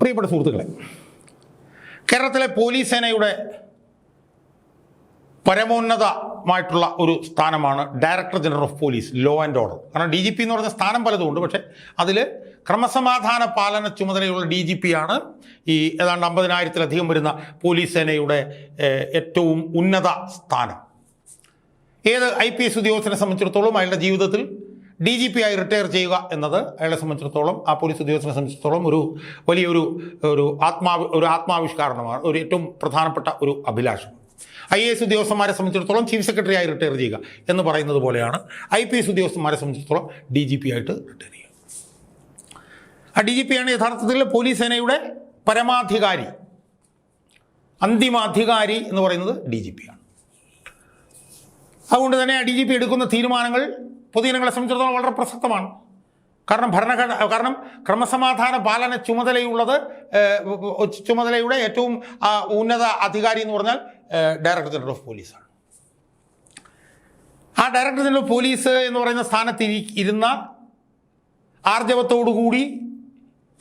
പ്രിയപ്പെട്ട സുഹൃത്തുക്കളെ കേരളത്തിലെ പോലീസ് സേനയുടെ പരമോന്നതമായിട്ടുള്ള ഒരു സ്ഥാനമാണ് director general of police law and order കാരണം ഡി ജി പി എന്ന് പറഞ്ഞ സ്ഥാനം പലതുമുണ്ട്. പക്ഷേ അതിൽ ക്രമസമാധാന പാലന ചുമതലയുള്ള ഡി ജി പി ആണ് ഈ ഏതാണ്ട് അമ്പതിനായിരത്തിലധികം വരുന്ന പോലീസ് സേനയുടെ ഏറ്റവും ഉന്നത സ്ഥാനം. ഏത് ഐ പി എസ് ഉദ്യോഗസ്ഥനെ സംബന്ധിച്ചിടത്തോളം അയാളുടെ ജീവിതത്തിൽ ഡി ജി പി ആയി റിട്ടയർ ചെയ്യുക എന്നത് അയാളെ സംബന്ധിച്ചിടത്തോളം ആ പോലീസ് ഉദ്യോഗസ്ഥനെ സംബന്ധിച്ചിടത്തോളം ഒരു വലിയൊരു ഒരു ആത്മാ ഒരു ആത്മാവിഷ്കാരണമാണ് ഒരു ഏറ്റവും പ്രധാനപ്പെട്ട ഒരു അഭിലാഷം. ഐ എ എസ് ഉദ്യോഗസ്ഥന്മാരെ സംബന്ധിച്ചിടത്തോളം ചീഫ് സെക്രട്ടറി ആയി റിട്ടയർ ചെയ്യുക എന്ന് പറയുന്നത് പോലെയാണ് ഐ പി എസ് ഉദ്യോഗസ്ഥന്മാരെ സംബന്ധിച്ചിടത്തോളം ഡി ജി പി ആയിട്ട് റിട്ടയർ ചെയ്യുക. ആ ഡി ജി പി ആണ് യഥാർത്ഥത്തിൽ പോലീസ് സേനയുടെ പരമാധികാരി അന്തിമാധികാരി എന്ന് പറയുന്നത് ഡി ജി പി ആണ് അതുകൊണ്ട് തന്നെ ഡി ജി പി എടുക്കുന്ന തീരുമാനങ്ങൾ പൊതുജനങ്ങളെ സംബന്ധിച്ചിടത്തോളം വളരെ പ്രസക്തമാണ്. കാരണം ഭരണഘടന കാരണം ക്രമസമാധാന പാലന ചുമതലയുള്ളത് ചുമതലയുടെ ഏറ്റവും ഉന്നത അധികാരി എന്ന് പറഞ്ഞാൽ ഡയറക്ടർ ജനറൽ ഓഫ് പോലീസാണ്. ആ ഡയറക്ടർ ജനറൽ പോലീസ് എന്ന് പറയുന്ന സ്ഥാനത്ത് ഇരി- ഇരുന്ന ആർജവത്തോടുകൂടി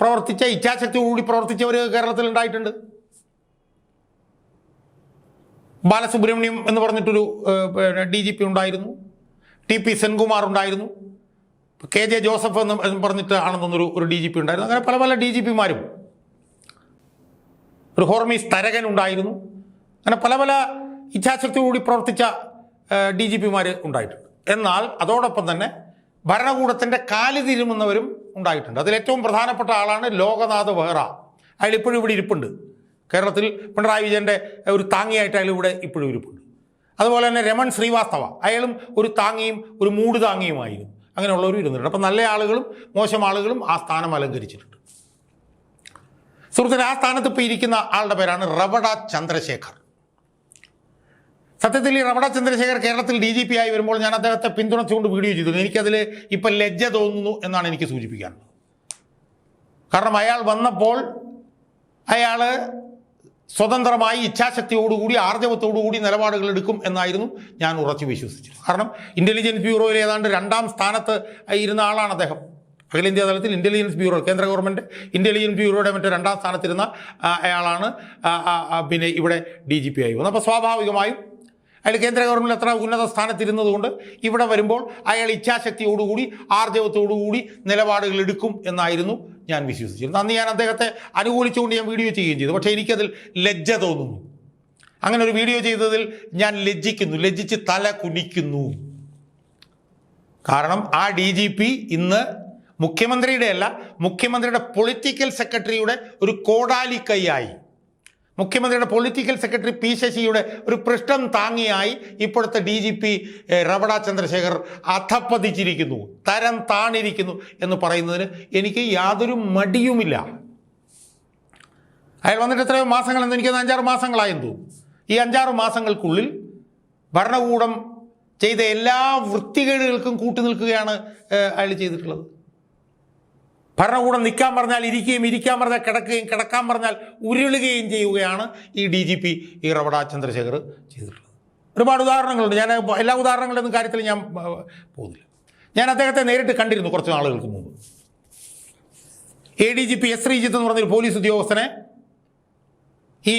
പ്രവർത്തിച്ച ഇച്ഛാശക്തിയോടുകൂടി പ്രവർത്തിച്ചവർ കേരളത്തിൽ ഉണ്ടായിട്ടുണ്ട്. ബാലസുബ്രഹ്മണ്യം എന്ന് പറഞ്ഞിട്ടൊരു ഡി ജി പി ഉണ്ടായിരുന്നു. ടി പി സെൻകുമാർ ഉണ്ടായിരുന്നു. കെ ജെ ജോസഫ് എന്ന് പറഞ്ഞിട്ട് ആണെന്നൊന്നൊരു ഒരു ഡി ജി പി ഉണ്ടായിരുന്നു. അങ്ങനെ പല പല ഡി ജി പിമാരും ഒരു ഹോർമീസ് തരകൻ ഉണ്ടായിരുന്നു. അങ്ങനെ പല പല ഇച്ഛാശക്തിയോടുകൂടി പ്രവർത്തിച്ച ഡി ജി പിമാർ ഉണ്ടായിട്ടുണ്ട്. എന്നാൽ അതോടൊപ്പം തന്നെ ഭരണകൂടത്തിന്റെ കാൽ തിരുമുന്നവരും ഉണ്ടായിട്ടുണ്ട്. അതിൽ ഏറ്റവും പ്രധാനപ്പെട്ട ആളാണ് ലോകനാഥ് ബെഹ്റ. അയാൾ ഇപ്പോഴും ഇവിടെ ഇരിപ്പുണ്ട്. കേരളത്തിൽ പിണറായി വിജയന്റെ ഒരു താങ്ങിയായിട്ട് അയാൾ ഇവിടെ ഇപ്പോഴും ഇരിപ്പുണ്ട്. അതുപോലെ തന്നെ രമൺ ശ്രീവാസ്തവ. അയാളും ഒരു താങ്ങിയും ഒരു മൂട് താങ്ങിയുമായിരുന്നു. അങ്ങനെയുള്ളവരും ഇരുന്നിട്ടുണ്ട്. അപ്പം നല്ല ആളുകളും മോശം ആളുകളും ആ സ്ഥാനം അലങ്കരിച്ചിട്ടുണ്ട്. സുഹൃത്തിന് ആ സ്ഥാനത്ത് ഇപ്പോൾ ഇരിക്കുന്ന ആളുടെ പേരാണ് റവട ചന്ദ്രശേഖർ. സത്യത്തിൽ ഈ റവട ചന്ദ്രശേഖർ കേരളത്തിൽ ഡി ജി പി ആയി വരുമ്പോൾ ഞാൻ അദ്ദേഹത്തെ പിന്തുണച്ചുകൊണ്ട് വീഡിയോ ചെയ്തു എനിക്കതിൽ ഇപ്പം ലജ്ജ തോന്നുന്നു എന്നാണ് എനിക്ക് സൂചിപ്പിക്കാനുള്ളത്. കാരണം അയാൾ വന്നപ്പോൾ അയാൾ സ്വതന്ത്രമായി ഇച്ഛാശക്തിയോടുകൂടി ആർജവത്തോടുകൂടി നിലപാടുകൾ എടുക്കും എന്നായിരുന്നു ഞാൻ ഉറച്ചു വിശ്വസിച്ചിരുന്നത്. കാരണം ഇന്റലിജൻസ് ബ്യൂറോയിൽ ഏതാണ്ട് രണ്ടാം സ്ഥാനത്ത് ഇരുന്ന ആളാണ് അദ്ദേഹം. അഖിലേന്ത്യാ തലത്തിൽ ഇന്റലിജൻസ് ബ്യൂറോ കേന്ദ്ര ഗവൺമെന്റ് ഇന്റലിജൻസ് ബ്യൂറോയുടെ മറ്റു രണ്ടാം സ്ഥാനത്തിരുന്ന അയാളാണ് പിന്നെ ഇവിടെ ഡി ജി പി ആയി വന്നത്. അപ്പോൾ സ്വാഭാവികമായും അയാൾ കേന്ദ്ര ഗവൺമെന്റ് അത്ര ഉന്നത സ്ഥാനത്തിരുന്നതുകൊണ്ട് ഇവിടെ വരുമ്പോൾ അയാൾ ഇച്ഛാശക്തിയോടുകൂടി ആർജവത്തോടുകൂടി നിലപാടുകൾ എടുക്കും എന്നായിരുന്നു ഞാൻ വിശ്വസിച്ചിരുന്നത്. അന്ന് ഞാൻ അദ്ദേഹത്തെ അനുകൂലിച്ചുകൊണ്ട് ഞാൻ വീഡിയോ ചെയ്യുകയും ചെയ്തു. പക്ഷേ എനിക്കതിൽ ലജ്ജ തോന്നുന്നു. അങ്ങനെ ഒരു വീഡിയോ ചെയ്തതിൽ ഞാൻ ലജ്ജിക്കുന്നു. ലജ്ജിച്ച് തല കുനിക്കുന്നു. കാരണം ആ ഡി ജി പി ഇന്ന് മുഖ്യമന്ത്രിയുടെ അല്ല മുഖ്യമന്ത്രിയുടെ പൊളിറ്റിക്കൽ സെക്രട്ടറിയുടെ ഒരു കോടാലിക്കൈയായി മുഖ്യമന്ത്രിയുടെ പൊളിറ്റിക്കൽ സെക്രട്ടറി പി ശശിയുടെ ഒരു പൃഷ്ഠം താങ്ങിയായി ഇപ്പോഴത്തെ D G P Ravada Chandrasekhar അധപ്പതിച്ചിരിക്കുന്നു. തരം താണിരിക്കുന്നു എന്ന് പറയുന്നതിന് എനിക്ക് യാതൊരു മടിയുമില്ല. അയാൾ വന്നിട്ട് എത്രയോ മാസങ്ങൾ എന്ന് എനിക്ക് അഞ്ചാറ് മാസങ്ങളായെന്ന് ഈ അഞ്ചാറ് മാസങ്ങൾക്കുള്ളിൽ ഭരണകൂടം ചെയ്ത എല്ലാ വൃത്തികേടുകൾക്കും കൂട്ടി നിൽക്കുകയാണ് അയാൾ ചെയ്തിട്ടുള്ളത്. ഭരണകൂടം നിൽക്കാൻ പറഞ്ഞാൽ ഇരിക്കുകയും ഇരിക്കാൻ പറഞ്ഞാൽ കിടക്കുകയും കിടക്കാൻ പറഞ്ഞാൽ ഉരുളുകയും ചെയ്യുകയാണ് ഈ ഡി ജി പി ഈ റവട ചന്ദ്രശേഖർ ചെയ്തിട്ടുള്ളത്. ഒരുപാട് ഉദാഹരണങ്ങളുണ്ട്. ഞാൻ എല്ലാ ഉദാഹരണങ്ങളുടെയും കാര്യത്തിൽ ഞാൻ പോകുന്നില്ല. ഞാൻ അദ്ദേഹത്തെ നേരിട്ട് കണ്ടിരുന്നു കുറച്ച് നാളുകൾക്ക് മുമ്പ്. A D G P S Sreejith എന്ന് പറഞ്ഞൊരു പോലീസ് ഉദ്യോഗസ്ഥനെ ഈ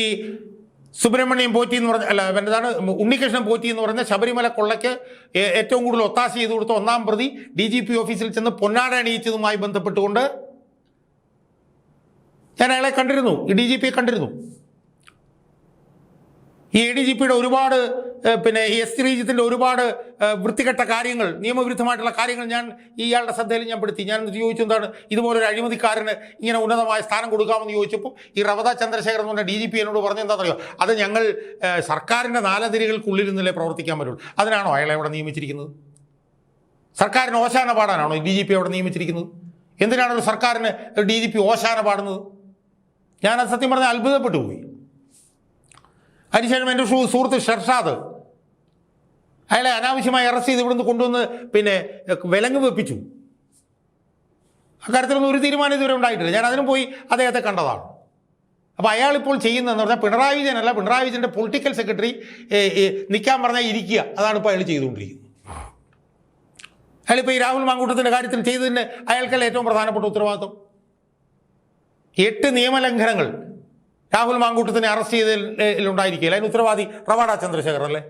സുബ്രഹ്മണ്യം പോറ്റി എന്ന് പറഞ്ഞ അല്ല എന്താണ് ഉണ്ണികൃഷ്ണൻ പോറ്റി എന്ന് പറഞ്ഞ ശബരിമല കൊള്ളയ്ക്ക് ഏറ്റവും കൂടുതൽ ഒത്താശ ചെയ്തു കൊടുത്ത ഒന്നാം പ്രതി ഡി ജി പി ഓഫീസിൽ ചെന്ന് പൊന്നാട അണിയിച്ചതുമായി ബന്ധപ്പെട്ടുകൊണ്ട് ഞാൻ അയാളെ കണ്ടിരുന്നു. ഡി ജി പിയെ കണ്ടിരുന്നു. ഈ എ ഡി ജി പിയുടെ ഒരുപാട് പിന്നെ എസ് ശ്രീജിത്തിന്റെ ഒരുപാട് വൃത്തികെട്ട കാര്യങ്ങൾ നിയമവിരുദ്ധമായിട്ടുള്ള കാര്യങ്ങൾ ഞാൻ ഇയാളുടെ ശ്രദ്ധയിൽ ഞാൻ പെടുത്തി. ഞാൻ ചോദിച്ചു എന്താണ് ഇതുപോലൊരു അഴിമതിക്കാരന് ഇങ്ങനെ ഉന്നതമായ സ്ഥാനം കൊടുക്കാമെന്ന് ചോദിച്ചപ്പോൾ ഈ റവത ചന്ദ്രശേഖരൻ എന്ന് പറഞ്ഞ ഡി ജി പി എന്നോട് പറഞ്ഞ എന്താണെന്നറിയോ? അത് ഞങ്ങൾ സർക്കാരിന്റെ നാലതിരികൾക്കുള്ളിൽ നിന്നല്ലേ പ്രവർത്തിക്കാൻ പറ്റുള്ളൂ. അതിനാണോ അയാളെ അവിടെ നിയമിച്ചിരിക്കുന്നത്? സർക്കാരിന് ഓശാന പാടാനാണോ ഡി ജി പി അവിടെ നിയമിച്ചിരിക്കുന്നത്? എന്തിനാണ് സർക്കാരിന് ഡി ജി പി ഓശാന പാടുന്നത്? ഞാനത് സത്യം പറഞ്ഞാൽ അത്ഭുതപ്പെട്ടു പോയി. അതിനുശേഷം എന്റെ സുഹൃത്ത് ഷർഷാദ്. അയാളെ അനാവശ്യമായി അറസ്റ്റ് ചെയ്ത് ഇവിടുന്ന് കൊണ്ടുവന്ന് പിന്നെ വിലങ്ങ് വെപ്പിച്ചു. അക്കാര്യത്തിലൊന്നും ഒരു തീരുമാനം ഇതുവരെ ഉണ്ടായിട്ടില്ല. ഞാൻ അതിനും പോയി അദ്ദേഹത്തെ കണ്ടതാണ്. അപ്പോൾ അയാളിപ്പോൾ ചെയ്യുന്നതെന്ന് പറഞ്ഞാൽ പിണറായി വിജയനല്ല പിണറായി വിജയന്റെ പൊളിറ്റിക്കൽ സെക്രട്ടറി നിൽക്കാൻ പറഞ്ഞാൽ ഇരിക്കുക. അതാണ് ഇപ്പോൾ അയാൾ ചെയ്തുകൊണ്ടിരിക്കുന്നത്. അയാളിപ്പോൾ ഈ രാഹുൽ മാങ്കൂട്ടത്തിന്റെ കാര്യത്തിൽ ചെയ്തതിന് അയാൾക്കല്ല ഏറ്റവും പ്രധാനപ്പെട്ട ഉത്തരവാദിത്വം? എട്ട് നിയമലംഘനങ്ങൾ. രാഹുൽ മാങ്കൂട്ടത്തിനെ അറസ്റ്റ് ചെയ്തതിൽ ഉണ്ടായിരിക്കില്ല അതിന് ഉത്തരവാദി റവാഡ ചന്ദ്രശേഖർ അല്ലേ?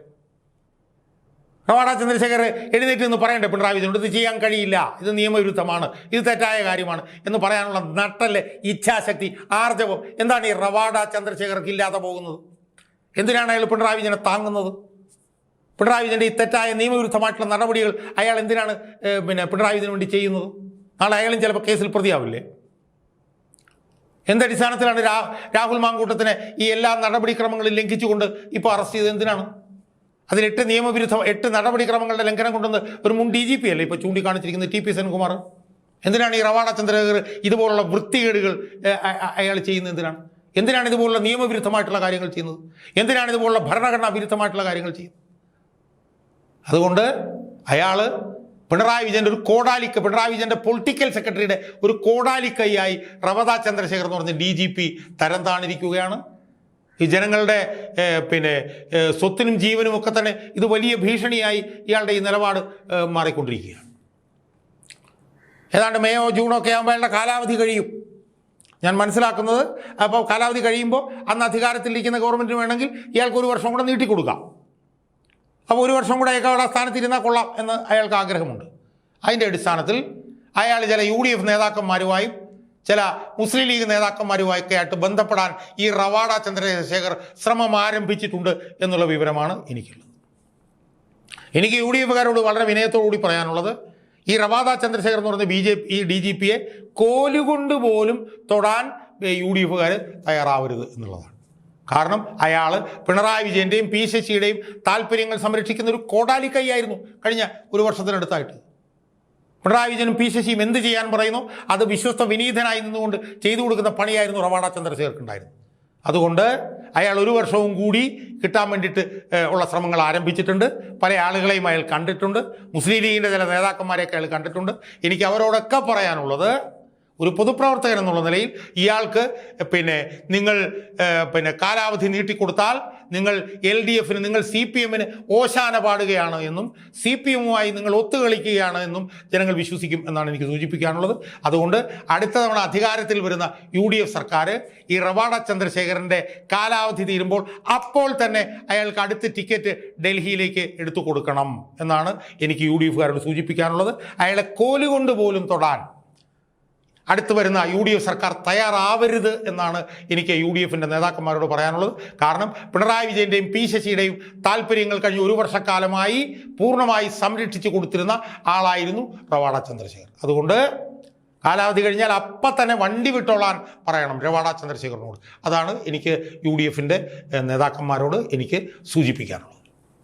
റവാഡ ചന്ദ്രശേഖർ എഴുന്നേറ്റ് നിന്ന് പറയണ്ടേ പിണറായി വിജയനോട്? ഇത് ചെയ്യാൻ കഴിയില്ല. ഇത് നിയമവിരുദ്ധമാണ്. ഇത് തെറ്റായ കാര്യമാണ് എന്ന് പറയാനുള്ള നട്ടൽ ഇച്ഛാശക്തി ആർജവം എന്താണ് ഈ റവാഡ ചന്ദ്രശേഖർക്ക് ഇല്ലാതെ പോകുന്നത്? എന്തിനാണ് അയാൾ പിണറായി വിജയനെ താങ്ങുന്നത്? പിണറായി വിജയന്റെ ഈ തെറ്റായ നിയമവിരുദ്ധമായിട്ടുള്ള നടപടികൾ അയാൾ എന്തിനാണ് പിന്നെ പിണറായി വിജയന് വേണ്ടി ചെയ്യുന്നത്? നാളെ അയാളും ചിലപ്പോൾ കേസിൽ പ്രതിയാവില്ലേ? എന്തടിസ്ഥാനത്തിലാണ് രാ രാഹുൽ മാങ്കൂട്ടത്തിനെ ഈ എല്ലാ നടപടിക്രമങ്ങളും ലംഘിച്ചുകൊണ്ട് ഇപ്പോൾ അറസ്റ്റ് ചെയ്തത് എന്തിനാണ്? അതിൽ എട്ട് നിയമവിരുദ്ധ എട്ട് നടപടിക്രമങ്ങളുടെ ലംഘനം കൊണ്ടുവന്ന് ഒരു മുൻ ഡി ജി പി അല്ലേ ഇപ്പോൾ ചൂണ്ടിക്കാണിച്ചിരിക്കുന്നത് ടി പി സെൻകുമാർ? എന്തിനാണ് ഈ റവാഡ ചന്ദ്രശേഖർ ഇതുപോലുള്ള വൃത്തികേടുകൾ അയാൾ ചെയ്യുന്നത് എന്തിനാണ്? എന്തിനാണ് ഇതുപോലുള്ള നിയമവിരുദ്ധമായിട്ടുള്ള കാര്യങ്ങൾ ചെയ്യുന്നത്? എന്തിനാണ് ഇതുപോലുള്ള ഭരണഘടനാ വിരുദ്ധമായിട്ടുള്ള കാര്യങ്ങൾ ചെയ്യുന്നത്? അതുകൊണ്ട് അയാൾ പിണറായി വിജയന്റെ ഒരു കോടാലിക്ക പിണറായി വിജയന്റെ പൊളിറ്റിക്കൽ സെക്രട്ടറിയുടെ ഒരു കോടാലിക്കൈയായി റവത ചന്ദ്രശേഖർ എന്ന് പറഞ്ഞ ഡി ജി പി തരം താണിരിക്കുകയാണ്. ഈ ജനങ്ങളുടെ പിന്നെ സ്വത്തിനും ജീവനും ഒക്കെ തന്നെ ഇത് വലിയ ഭീഷണിയായി ഇയാളുടെ ഈ നിലപാട് മാറിക്കൊണ്ടിരിക്കുകയാണ്. ഏതാണ്ട് മേയോ ജൂണോ ഒക്കെ ആകുമ്പോൾ അയാളുടെ കാലാവധി കഴിയും. ഞാൻ മനസ്സിലാക്കുന്നത് അപ്പോൾ കാലാവധി കഴിയുമ്പോൾ അന്ന് അധികാരത്തിലിരിക്കുന്ന ഗവൺമെന്റിന് വേണമെങ്കിൽ ഇയാൾക്ക് ഒരു വർഷം കൂടെ നീട്ടിക്കൊടുക്കാം. അപ്പോൾ ഒരു വർഷം കൂടെ അയാൾക്ക് അവിടെ സ്ഥാനത്തിരുന്നാൽ കൊള്ളാം എന്ന് അയാൾക്ക് ആഗ്രഹമുണ്ട്. അതിന്റെ അടിസ്ഥാനത്തിൽ അയാൾ ചില യു ഡി എഫ് നേതാക്കന്മാരുമായും ചില മുസ്ലിം ലീഗ് നേതാക്കന്മാരുമായൊക്കെ ആയിട്ട് ബന്ധപ്പെടാൻ ഈ റവാഡ ചന്ദ്രശേഖർ ശ്രമം ആരംഭിച്ചിട്ടുണ്ട് എന്നുള്ള വിവരമാണ് എനിക്കുള്ളത്. എനിക്ക് യു ഡി എഫുകാരോട് വളരെ വിനയത്തോടുകൂടി പറയാനുള്ളത് ഈ റവാദ ചന്ദ്രശേഖർ എന്ന് പറയുന്ന B J P D G പിയെ കോലുകൊണ്ട് പോലും തൊടാൻ യു ഡി എഫുകാർ തയ്യാറാവരുത് എന്നുള്ളതാണ്. കാരണം അയാൾ പിണറായി വിജയന്റെയും പി ശശിയുടെയും താല്പര്യങ്ങൾ സംരക്ഷിക്കുന്ന ഒരു കോടാലി കൈയായിരുന്നു കഴിഞ്ഞ ഒരു വർഷത്തിനടുത്തായിട്ട്. പിണറായി വിജയനും പി ശശിയും എന്ത് ചെയ്യാൻ പറയുന്നു? അത് വിശ്വസ്ത വിനീതനായി നിന്നുകൊണ്ട് ചെയ്തു കൊടുക്കുന്ന പണിയായിരുന്നു റവാഡ ചന്ദ്രശേഖർക്കുണ്ടായിരുന്നു അതുകൊണ്ട് അയാൾ ഒരു വർഷവും കൂടി കിട്ടാൻ വേണ്ടിയിട്ട് ഉള്ള ശ്രമങ്ങൾ ആരംഭിച്ചിട്ടുണ്ട്. പല ആളുകളെയും അയാൾ കണ്ടിട്ടുണ്ട്. മുസ്ലിം ലീഗിന്റെ ചില നേതാക്കന്മാരെയൊക്കെ അയാൾ കണ്ടിട്ടുണ്ട്. എനിക്ക് അവരോടൊക്കെ പറയാനുള്ളത് ഒരു പൊതുപ്രവർത്തകൻ എന്നുള്ള നിലയിൽ ഇയാൾക്ക് പിന്നെ നിങ്ങൾ പിന്നെ കാലാവധി നീട്ടിക്കൊടുത്താൽ നിങ്ങൾ എൽ ഡി എഫിന് നിങ്ങൾ സി പി എമ്മിന് ഓശാന പാടുകയാണ് എന്നും സി പി എമ്മുമായി നിങ്ങൾ ഒത്തുകളിക്കുകയാണ് എന്നും ജനങ്ങൾ വിശ്വസിക്കും എന്നാണ് എനിക്ക് സൂചിപ്പിക്കാനുള്ളത്. അതുകൊണ്ട് അടുത്ത തവണ അധികാരത്തിൽ വരുന്ന യു ഡി എഫ് സർക്കാർ ഈ റവാഡ ചന്ദ്രശേഖരന്റെ കാലാവധി തീരുമ്പോൾ അപ്പോൾ തന്നെ അയാൾക്ക് അടുത്ത ടിക്കറ്റ് ഡൽഹിയിലേക്ക് എടുത്തു കൊടുക്കണം എന്നാണ് എനിക്ക് യു ഡി എഫുകാരോട് സൂചിപ്പിക്കാനുള്ളത്. അയാളെ കോലുകൊണ്ട് പോലും തൊടാൻ അടുത്ത് വരുന്ന യു ഡി എഫ് സർക്കാർ തയ്യാറാവരുത് എന്നാണ് എനിക്ക് യു ഡി എഫിന്റെ നേതാക്കന്മാരോട് പറയാനുള്ളത്. കാരണം പിണറായി വിജയന്റെയും പി ശശിയുടെയും താല്പര്യങ്ങൾ കഴിഞ്ഞ ഒരു വർഷക്കാലമായി പൂർണമായി സംരക്ഷിച്ചു കൊടുത്തിരുന്ന ആളായിരുന്നു റവാഡ ചന്ദ്രശേഖർ. അതുകൊണ്ട് കാലാവധി കഴിഞ്ഞാൽ അപ്പം തന്നെ വണ്ടി വിട്ടോളാൻ പറയണം രവാഡ ചന്ദ്രശേഖരനോട് അതാണ് എനിക്ക് യു ഡി എഫിന്റെ നേതാക്കന്മാരോട് എനിക്ക് സൂചിപ്പിക്കാനുള്ളത്.